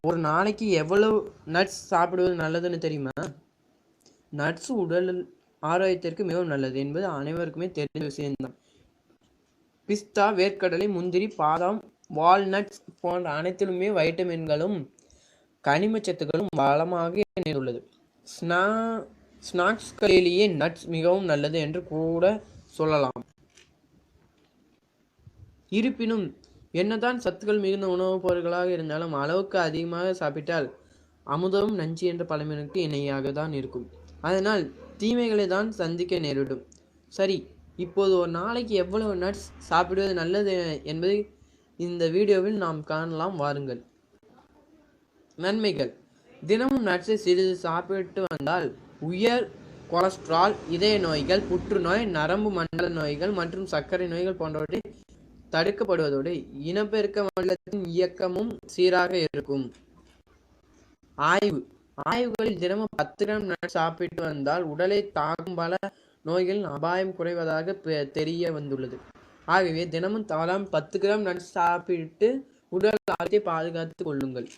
ஒரு நாளைக்கு எவ்வளவு நட்ஸ் சாப்பிடுவது நல்லதுன்னு தெரியுமா? நட்ஸ் உடல் ஆரோக்கியத்திற்கு மிகவும் நல்லது என்பது அனைவருக்குமே தெரிந்த விஷயம்தான். பிஸ்தா வேர்க்கடலை முந்திரி பாதாம் வால்நட்ஸ் போன்ற அனைத்திலுமே வைட்டமின்களும் கனிமச்சத்துக்களும் வளமாக நிறைந்துள்ளது. ஸ்நா ஸ்நாக்ஸ்களிலேயே நட்ஸ் மிகவும் நல்லது என்று கூட சொல்லலாம். இருப்பினும் என்னதான் சத்துக்கள் மிகுந்த உணவுப் பொருட்களாக இருந்தாலும் அளவுக்கு அதிகமாக சாப்பிட்டால் அமுதமும் நஞ்சு என்ற பழமொழிக்கு இணையாக தான் இருக்கும். அதனால் தீமைகளை தான் சந்திக்க நேரிடும். சரி இப்போது ஒரு நாளைக்கு எவ்வளவு நட்ஸ் சாப்பிடுவது நல்லது என்பதை இந்த வீடியோவில் நாம் காணலாம். வாருங்கள். நன்மைகள். தினமும் நட்ஸை சிறிது சாப்பிட்டு வந்தால் உயர் கொலஸ்ட்ரால் இதய நோய்கள் புற்றுநோய் நரம்பு மண்டல நோய்கள் மற்றும் சர்க்கரை நோய்கள் போன்றவற்றை தடுக்கப்படுவதோடு இனப்பெருக்க மண்டலத்தின் இயக்கமும் சீராக இருக்கும். ஆய்வு. ஆய்வுகளில் தினமும் பத்து கிராம் சாப்பிட்டு வந்தால் உடலை தாக்கும் பல நோய்களின் அபாயம் குறைவதாக பெ- தெரிய வந்துள்ளது. ஆகவே தினமும் தவறாம பத்து கிராம் நட்ஸ் சாப்பிட்டு உடல் ஆரோக்கியத்தை பாதுகாத்துக் கொள்ளுங்கள்.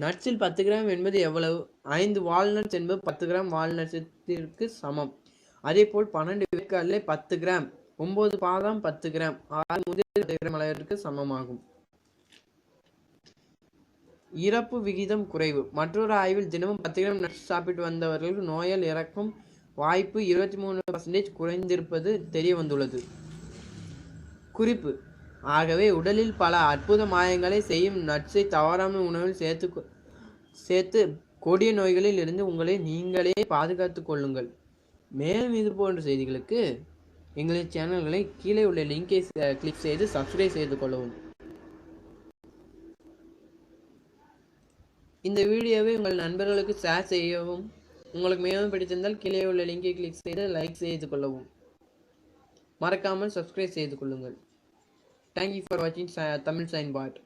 நட்ஸில் பத்து கிராம் என்பது எவ்வளவு? ஐந்து வால்நட்ஸ் என்பது பத்து கிராம் வால்நட்ஸத்திற்கு சமம். அதே போல் பன்னெண்டு வேர்க்கடலை பத்து கிராம் ஒன்பது பாதாம் பத்து கிராம். ஆறு முதல் பத்து கிராம் அளவிற்கு சமமாகும். இறப்பு விகிதம் குறைவு. மற்றொரு ஆய்வில் தினமும் பத்து கிராம் நட்ஸ் சாப்பிட்டு வந்தவர்களுக்கு நோயால் இறக்கும் வாய்ப்பு இருபத்தி மூணு பர்சன்டேஜ் குறைந்திருப்பது தெரிய வந்துள்ளது குறிப்பு. ஆகவே உடலில் பல அற்புத மாயங்களை செய்யும் நட்ஸை தவறாமல் உணவில் சேர்த்து கொ- சேர்த்து கொடிய நோய்களில் இருந்து உங்களை நீங்களே பாதுகாத்துக் கொள்ளுங்கள். மேலும் இது போன்ற செய்திகளுக்கு எங்களது சேனல்களை கீழே உள்ள லிங்கை கிளிக் செய்து சப்ஸ்கிரைப் செய்து கொள்ளவும். இந்த வீடியோவை உங்கள் நண்பர்களுக்கு ஷேர் செய்யவும். உங்களுக்கு மிகவும் பிடித்திருந்தால் கீழே உள்ள லிங்கை கிளிக் செய்து லைக் செய்து கொள்ளவும். மறக்காமல் சப்ஸ்கிரைப் செய்து கொள்ளுங்கள். தேங்க்யூ ஃபார் வாட்சிங் தமிழ் சைன் பாட்.